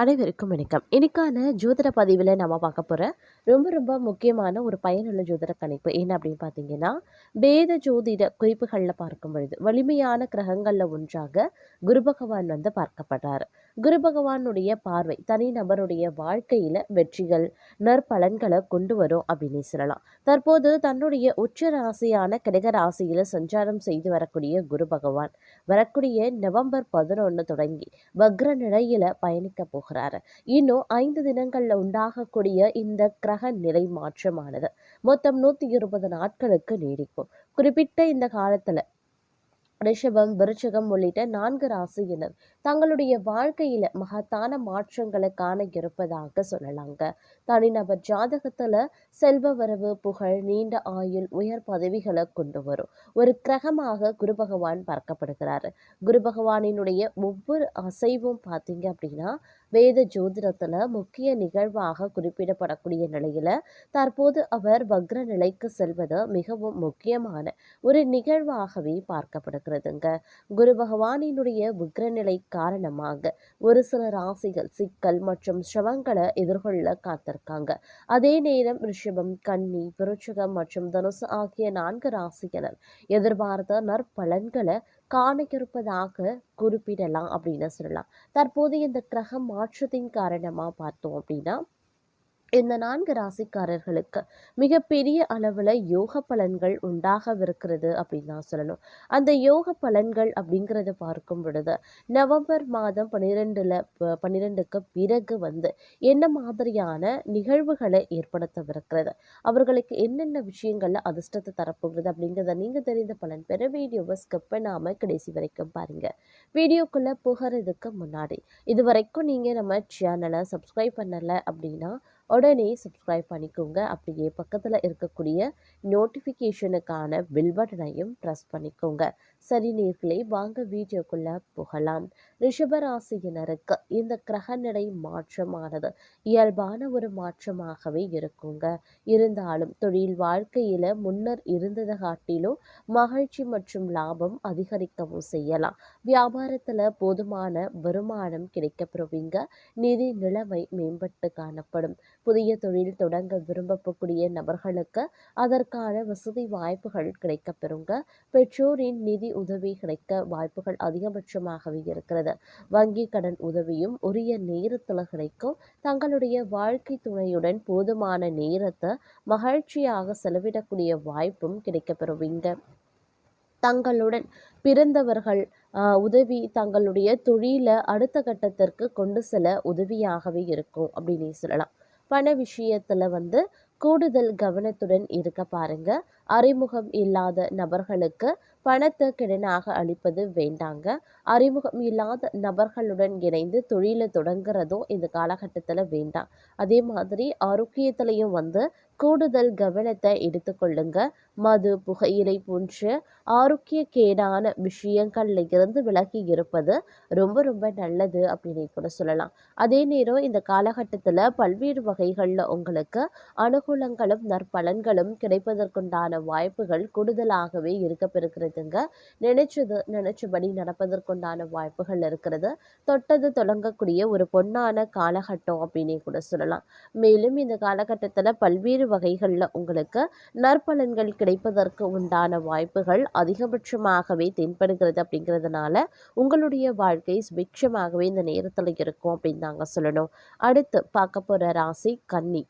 அனைவருக்கும் வணக்கம். இன்னைக்கான ஜோதிட பதிவில் நம்ம பார்க்க போகிற ரொம்ப ரொம்ப முக்கியமான ஒரு பயனுள்ள ஜோதிட கணிப்பு என்ன அப்படின்னு பார்த்தீங்கன்னா வேத ஜோதிட குறிப்புகளில் பார்க்கும் பொழுது வலிமையான கிரகங்களில் ஒன்றாக குரு பகவான் வந்து பார்க்கப்படுறார். குரு பகவானுடைய பார்வை தனிநபருடைய வாழ்க்கையில் வெற்றிகள் நற்பலன்களை கொண்டு வரும் அப்படின்னு சொல்லலாம். தற்போது தன்னுடைய உச்ச ராசியான கடக ராசியில் சஞ்சாரம் செய்து வரக்கூடிய குரு பகவான் வரக்கூடிய நவம்பர் பதினொன்று தொடங்கி வக்ர நிலையில் பயணிக்க போகிறாரு. இன்னும் ஐந்து தினங்களில் உண்டாகக்கூடிய இந்த கிரக நிலை மாற்றமானது மொத்தம் நூற்றி இருபது நாட்களுக்கு நீடிக்கும். குறிப்பிட்ட இந்த காலத்தில் ரிஷபம் விருச்சகம் உள்ளிட்ட நான்கு ராசியினர் தங்களுடைய வாழ்க்கையில மகத்தான மாற்றங்களை காண இருப்பதாக சொல்லலாங்க. தனிநபர் ஜாதகத்துல செல்வ வரவு புகழ் நீண்ட ஆயுள் உயர் பதவிகளை கொண்டு வரும். ஒரு கிரகமாக குரு பகவான் பார்க்கப்படுகிறாரு. குரு பகவானினுடைய ஒவ்வொரு அசைவும் பார்த்தீங்க அப்படின்னா வேத ஜோதிடத்தில் முக்கிய நிகழ்வாக குறிப்பிடப்படக்கூடிய நிலையில் தற்போது அவர் வக்ர நிலைக்கு செல்வது மிகவும் முக்கியமான ஒரு நிகழ்வாகவே பார்க்கப்படுகிறதுங்க. குரு பகவானினுடைய உக்ரநிலை காரணமாக ஒரு சில ராசிகள் சிக்கல் மற்றும் சிரமங்களை எதிர்கொள்ள காத்திருக்காங்க. அதே நேரம் ரிஷபம் கன்னி விருச்சகம் மற்றும் தனுசு ஆகிய நான்கு ராசியினர் எதிர்பார்த்த நற்பலன்களை காண இருப்பதாக குறிப்பிடலாம் அப்படின்னு சொல்லலாம். தற்போது இந்த கிரக மாற்றத்தின் காரணமாக பார்த்தோம் அப்படின்னா இந்த நான்கு ராசிக்காரர்களுக்கு மிகப்பெரிய அளவில் யோக பலன்கள் உண்டாகவிருக்கிறது அப்படின்னு தான் சொல்லணும். அந்த யோக பலன்கள் அப்படிங்கிறத பார்க்கும் பொழுது நவம்பர் மாதம் பன்னிரெண்டில் பன்னிரெண்டுக்கு பிறகு வந்து என்ன மாதிரியான நிகழ்வுகளை ஏற்படுத்தவிருக்கிறது? அவர்களுக்கு என்னென்ன விஷயங்களில் அதிர்ஷ்டத்தை தரப்போகிறது அப்படிங்கிறத நீங்கள் தெரிந்த பலன் பெற வீடியோவை ஸ்கிப் பண்ணாமல் கடைசி வரைக்கும் பாருங்கள் வீடியோக்குள்ளே புகிறதுக்கு முன்னாடி இது வரைக்கும் நீங்கள் நம்ம சேனலை சப்ஸ்கிரைப் பண்ணலை அப்படின்னா உடனே சப்ஸ்கிரைப் பண்ணிக்கோங்க. அப்படியே பக்கத்தில் இருக்கக்கூடிய நோட்டிஃபிகேஷனுக்கான பில் பட்டனையும் ப்ரெஸ் பண்ணிக்கோங்க. சரி நேர்களை வாங்க வீடியோக்குள்ளே புகலாம். ரிஷபராசியினருக்கு இந்த கிரகநிலை மாற்றமானது. இயல்பான ஒரு மாற்றமாகவே இருக்குங்க. இருந்தாலும் தொழில் வாழ்க்கையில் முன்னர் இருந்ததை காட்டிலும் மகிழ்ச்சி மற்றும் லாபம் அதிகரிக்கவும் செய்யலாம். வியாபாரத்தில் போதுமான வருமானம் கிடைக்கப்பெறுவீங்க. நிதி நிலைமை மேம்பட்டு காணப்படும். புதிய தொழில் தொடங்க விரும்பக்கூடிய நபர்களுக்கு அதற்கான வசதி வாய்ப்புகள் கிடைக்கப்பெறுங்க. பெற்றோரின் நிதி உதவி கிடைக்க வாய்ப்புகள் அதிகபட்சமாகவே இருக்கிறது. வங்கி கடன் உதவியும் உரிய நேரத்தில் கிடைக்கும். தங்களுடைய வாழ்க்கை துணையுடன் போதுமான நேரத்தை மகிழ்ச்சியாக செலவிடக்கூடிய வாய்ப்பும் கிடைக்கப்பெறுவீங்க. தங்களுடன் பிறந்தவர்கள் உதவி தங்களுடைய தொழிலை அடுத்த கட்டத்திற்கு கொண்டு செல்ல உதவியாகவே இருக்கும் அப்படின்னு சொல்லலாம். பண விஷயத்தில் வந்து கூடுதல் கவனத்துடன் இருக்க பாருங்கள் அறிமுகம் இல்லாத நபர்களுக்கு பணத்தை கடனாக அளிப்பது வேண்டாங்க. அறிமுகம் இல்லாத நபர்களுடன் இணைந்து தொழிலை தொடங்குறதும் இந்த காலகட்டத்தில் வேண்டாம். அதே மாதிரி ஆரோக்கியத்திலையும் வந்து கூடுதல் கவனத்தை எடுத்துக்கொள்ளுங்க. மது புகையிலை போன்ற ஆரோக்கிய கேடான விஷயங்கள்ல இருந்து விலகி இருப்பது ரொம்ப ரொம்ப நல்லது அப்படின்னு கூட சொல்லலாம். அதே நேரம் இந்த காலகட்டத்தில் பல்வேறு வகைகளில் உங்களுக்கு அனுகூலங்களும் நற்பலன்களும் கிடைப்பதற்குண்டான வாய்ப்புகள் கூடுதலாகவே இருக்கப்பெருக்கிறதுங்க நினைச்சது நினைச்சபடி நடப்பதற்குண்டான வாய்ப்புகள் இருக்கிறது. தொட்டது தொடங்கக்கூடிய ஒரு பொன்னான காலகட்டம் அப்படின்னு கூட சொல்லலாம். மேலும் இந்த காலகட்டத்தில் பல்வேறு வகைகளில் உங்களுக்கு நற்பலன்கள் கிடைப்பதற்கு உண்டான வாய்ப்புகள் அதிகபட்சமாகவே தென்படுகிறது அப்படிங்கிறதுனால உங்களுடைய வாழ்க்கை சுபிக்ஷமாகவே இந்த நேரத்தில் இருக்கும் அப்படின்னு தாங்க சொல்லணும். அடுத்து பார்க்க போகிற ராசி கன்னி.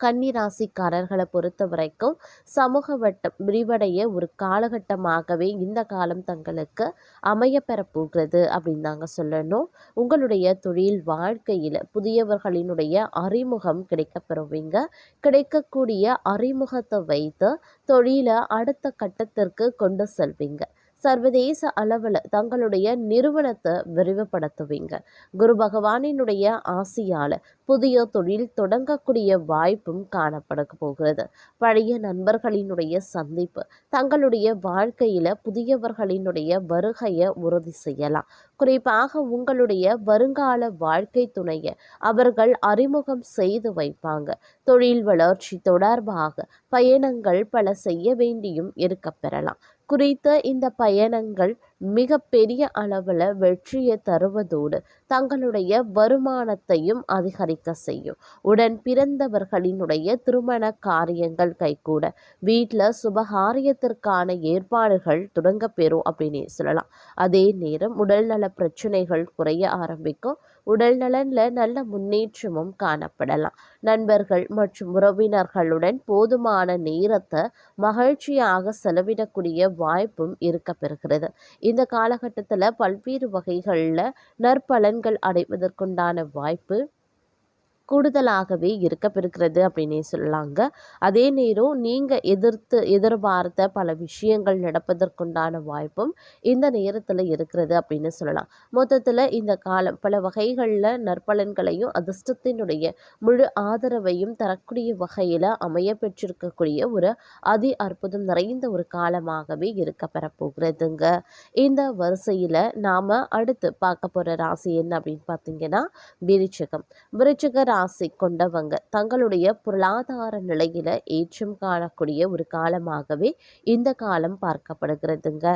கன்னி ராசிக்காரர்களை பொறுத்த வரைக்கும் சமூக வட்டம் விரிவடைய ஒரு காலகட்டமாகவே இந்த காலம் தங்களுக்கு அமையப்பெற போகிறது அப்படின்னு தாங்க சொல்லணும். உங்களுடைய தொழில் வாழ்க்கையில் புதியவர்களினுடைய அறிமுகம் கிடைக்கப்பெறுவீங்க. கிடைக்கக்கூடிய அறிமுகத்தை வைத்து தொழிலை அடுத்த கட்டத்திற்கு கொண்டு செல்வீங்க. சர்வதேச அளவில் தங்களுடைய நிறுவனத்தை விரிவுபடுத்துவீங்க. குரு பகவானினுடைய ஆசையால் புதிய தொழில் தொடங்கக்கூடிய வாய்ப்பும் காணப்பட போகிறது. பழைய நண்பர்களினுடைய சந்திப்பு தங்களுடைய வாழ்க்கையில் புதியவர்களினுடைய வருகையை உறுதி செய்யலாம். குறிப்பாக உங்களுடைய வருங்கால வாழ்க்கை துணையை அவர்கள் அறிமுகம் செய்து வைப்பாங்க. தொழில் வளர்ச்சி தொடர்பாக பயணங்கள் பல செய்ய வேண்டியும் இருக்க பெறலாம் குறித்த இந்த பயணங்கள் மிக பெரிய அளவில் வெற்றியை தருவதோடு தங்களுடைய வருமானத்தையும் அதிகரிக்க செய்யும். உடன் பிறந்தவர்களினுடைய திருமண காரியங்கள் கைகூட வீட்டில் சுபகாரியத்திற்கான ஏற்பாடுகள் தொடங்க பெறும் அப்படின்னு சொல்லலாம். அதே நேரம் உடல்நல பிரச்சனைகள் குறைய ஆரம்பிக்கும். உடல் நலனில் நல்ல முன்னேற்றமும் காணப்படலாம். நண்பர்கள் மற்றும் உறவினர்களுடன் போதுமான நேரத்தை மகிழ்ச்சியாக செலவிடக்கூடிய வாய்ப்பும் இருக்க பெறுகிறது இந்த காலகட்டத்தில் பல்வேறு வகைகளில் நற்பலன்கள் அடைவதற்குண்டான வாய்ப்பு கூடுதலாகவே இருக்கப்பெருக்கிறது அப்படின்னே சொல்லலாங்க. அதே நேரம் நீங்கள் எதிர்த்து எதிர்பார்த்த பல விஷயங்கள் நடப்பதற்குண்டான வாய்ப்பும் இந்த நேரத்தில் இருக்கிறது அப்படின்னு சொல்லலாம். மொத்தத்தில் இந்த காலம் பல வகைகளில் நற்பலன்களையும் அதிர்ஷ்டத்தினுடைய முழு ஆதரவையும் தரக்கூடிய வகையில் அமைய பெற்றிருக்கக்கூடிய ஒரு அதி அற்புதம் நிறைந்த ஒரு காலமாகவே இருக்க பெறப்போகிறதுங்க. இந்த வரிசையில் நாம் அடுத்து பார்க்க போகிற ராசி என்ன அப்படின்னு பார்த்தீங்கன்னா விருச்சகம். விருச்சக ராசி கொண்டவங்க. தங்களுடைய பொருளாதார நிலையில ஏற்றம் காணக்கூடிய ஒரு காலமாகவே இந்த காலம் பார்க்கப்படுகிறதுங்க.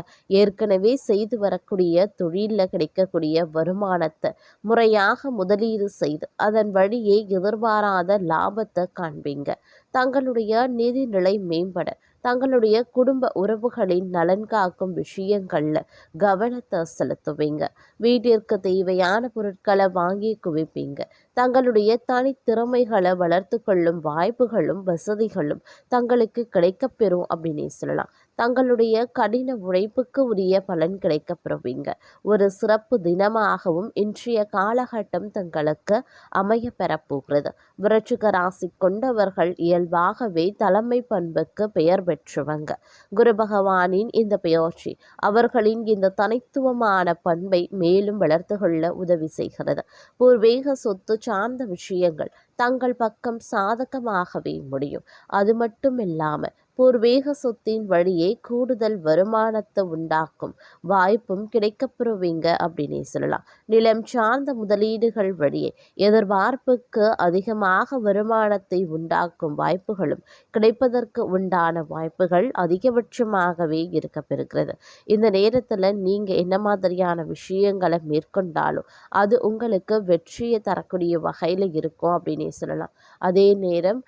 ஏற்கனவே செய்து வரக்கூடிய தொழிலில் கிடைக்கக்கூடிய வருமானத்தை முறையாக முதலீடு செய்து அதன் வழியே எதிர்பாராத லாபத்தை காண்பீங்க. தங்களுடைய நிதிநிலை மேம்பட தங்களுடைய குடும்ப உறவுகளின் நலன் காக்கும் விஷயங்களில் கவனத்தை செலுத்துவீங்க. வீட்டிற்கு தேவையான பொருட்களை வாங்கி குவிப்பீங்க. தங்களுடைய தனித்திறமைகளை வளர்த்து கொள்ளும் வாய்ப்புகளும் வசதிகளும் தங்களுக்கு கிடைக்கப்பெறும் அப்படின்னே சொல்லலாம். தங்களுடைய கடின உழைப்புக்கு உரிய பலன் கிடைக்கப்பெறுவீங்க. ஒரு சிறப்பு தினமாகவும் இன்றைய காலகட்டம் தங்களுக்கு அமைய பெறப்போகிறது. விரட்சிக ராசி கொண்டவர்கள் இயல்பாகவே தலைமை பண்புக்கு பெயர் பெற்றவங்க. குரு பகவானின் இந்த பெயர்ச்சி அவர்களின் இந்த தனித்துவமான பண்பை மேலும் வளர்த்து கொள்ள உதவி செய்கிறது. பூர்வீக சொத்து சார்ந்த விஷயங்கள் தங்கள் பக்கம் சாதகமாகவே முடியும். அது மட்டும் இல்லாமல் பூர்வீக சொத்தின் வழியே கூடுதல் வருமானத்தை உண்டாக்கும் வாய்ப்பும் கிடைக்கப்பெறுவீங்க அப்படின்னே சொல்லலாம். நிலம் சார்ந்த முதலீடுகள் வழியே எதிர்பார்ப்புக்கு அதிகமாக வருமானத்தை உண்டாக்கும் வாய்ப்புகளும் கிடைப்பதற்கு உண்டான வாய்ப்புகள் அதிகபட்சமாகவே இருக்கப்பெறுகிறது. இந்த நேரத்தில் நீங்கள் என்ன மாதிரியான விஷயங்களை மேற்கொண்டாலும் அது உங்களுக்கு வெற்றியை தரக்கூடிய வகையில் இருக்கும் அப்படின்னே சொல்லலாம். அதே நேரம்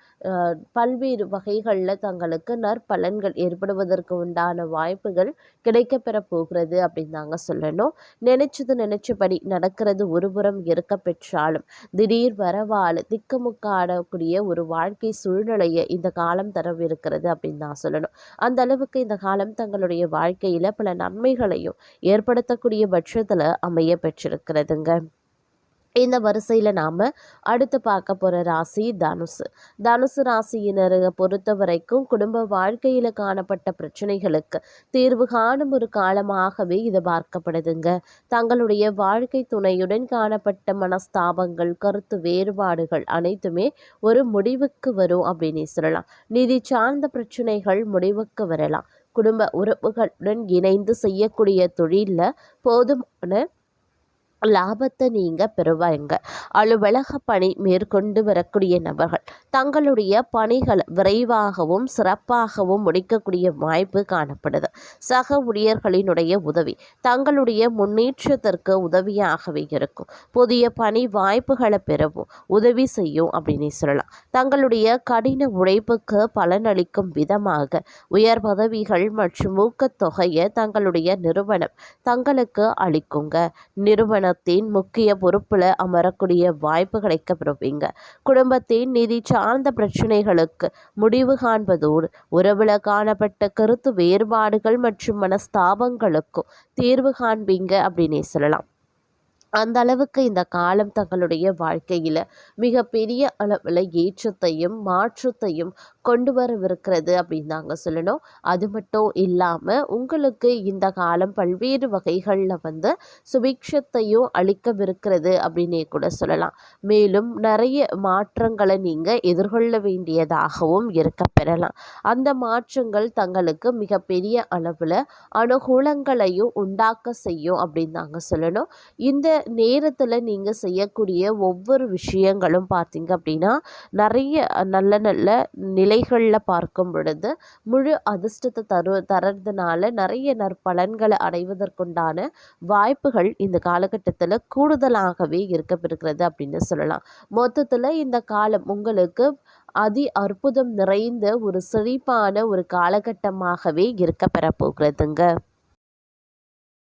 பல்வேறு வகைகளில் தங்களுக்கு நற்பலன்கள் ஏற்படுவதற்கு உண்டான வாய்ப்புகள் கிடைக்கப்பெற போகிறது அப்படின்னு தாங்க சொல்லணும். நினைச்சது நினைச்சபடி நடக்கிறது ஒருபுறம் இருக்க பெற்றாலும் திடீர் வரவால் திக்குமுக்காடக்கூடிய ஒரு வாழ்க்கை சூழ்நிலையை இந்த காலம் தரவிருக்கிறது அப்படின்னு தான் சொல்லணும். அந்த அளவுக்கு இந்த காலம் தங்களுடைய வாழ்க்கையில் பல நன்மைகளையும் ஏற்படுத்தக்கூடிய பட்சத்தில் அமைய பெற்றிருக்கிறதுங்க. இந்த வரிசையில் நாம் அடுத்து பார்க்க போகிற ராசி தனுசு. தனுசு ராசியினரை பொறுத்த வரைக்கும் குடும்ப வாழ்க்கையில் காணப்பட்ட பிரச்சனைகளுக்கு தீர்வு காணும் ஒரு காலமாகவே இது பார்க்கப்படுதுங்க. தங்களுடைய வாழ்க்கை துணையுடன் காணப்பட்ட மனஸ்தாபங்கள் கருத்து வேறுபாடுகள் அனைத்துமே ஒரு முடிவுக்கு வரும் அப்படின்னு சொல்லலாம். நிதி சார்ந்த பிரச்சனைகள் முடிவுக்கு வரலாம். குடும்ப உறவுகளுடன் இணைந்து செய்யக்கூடிய தொழிலில் போதுமான லாபத்தை நீங்கள் பெறுவாங்க அலுவலக பணி மேற்கொண்டு வரக்கூடிய நபர்கள் தங்களுடைய பணிகளை விரைவாகவும் சிறப்பாகவும் முடிக்கக்கூடிய வாய்ப்பு காணப்படுது. சக ஊழியர்களினுடைய உதவி தங்களுடைய முன்னேற்றத்திற்கு உதவியாகவே இருக்கும். புதிய பணி வாய்ப்புகளை பெறவும் உதவி செய்யும் அப்படின்னு சொல்லலாம். தங்களுடைய கடின உழைப்புக்கு பலனளிக்கும் விதமாக உயர் பதவிகள் மற்றும் ஊக்கத்தொகையை தங்களுடைய நிறுவனம் தங்களுக்கு அளிக்குங்க. நிறுவனம் நிறுவனத்தின் முக்கிய பொறுப்பில் அமரக்கூடிய வாய்ப்பு கிடைக்கப்பெறுவீங்க. குடும்பத்தின் நிதி சார்ந்த பிரச்சனைகளுக்கு முடிவு காண்பதோடு உறவில் காணப்பட்ட கருத்து வேறுபாடுகள் மற்றும் மனஸ்தாபங்களுக்கும் தீர்வு காண்பீங்க அப்படின்னே சொல்லலாம். அந்த அளவுக்கு இந்த காலம் தங்களுடைய வாழ்க்கையில் மிகப்பெரிய அளவில் ஏற்றத்தையும் மாற்றத்தையும் கொண்டு வரவிருக்கிறது அப்படின்னு தாங்க சொல்லணும். அது மட்டும் இல்லாமல் உங்களுக்கு இந்த காலம் பல்வேறு வகைகளில் வந்து சுபிக்ஷத்தையும் அளிக்கவிருக்கிறது அப்படின்னே கூட சொல்லலாம். மேலும் நிறைய மாற்றங்களை நீங்கள் எதிர்கொள்ள வேண்டியதாகவும் இருக்க பெறலாம். அந்த மாற்றங்கள் தங்களுக்கு மிகப்பெரிய அளவில் அனுகூலங்களையும் உண்டாக்க செய்யும் அப்படின்னு தாங்க சொல்லணும். இந்த நேரத்தில் நீங்கள் செய்யக்கூடிய ஒவ்வொரு விஷயங்களும் பார்த்தீங்க அப்படின்னா நிறைய நல்ல நல்ல நிலை நிலைகளில் பார்க்கும் பொழுது முழு அதிர்ஷ்டத்தை தரு தரதுனால நிறைய நற்பலன்களை அடைவதற்குண்டான வாய்ப்புகள் இந்த காலகட்டத்தில் கூடுதலாகவே இருக்கப்பெறுகிறது அப்படின்னு சொல்லலாம். மொத்தத்தில் இந்த காலம் உங்களுக்கு அதி அற்புதம் நிறைந்த ஒரு செழிப்பான ஒரு காலகட்டமாகவே இருக்க பெறப்போகிறதுங்க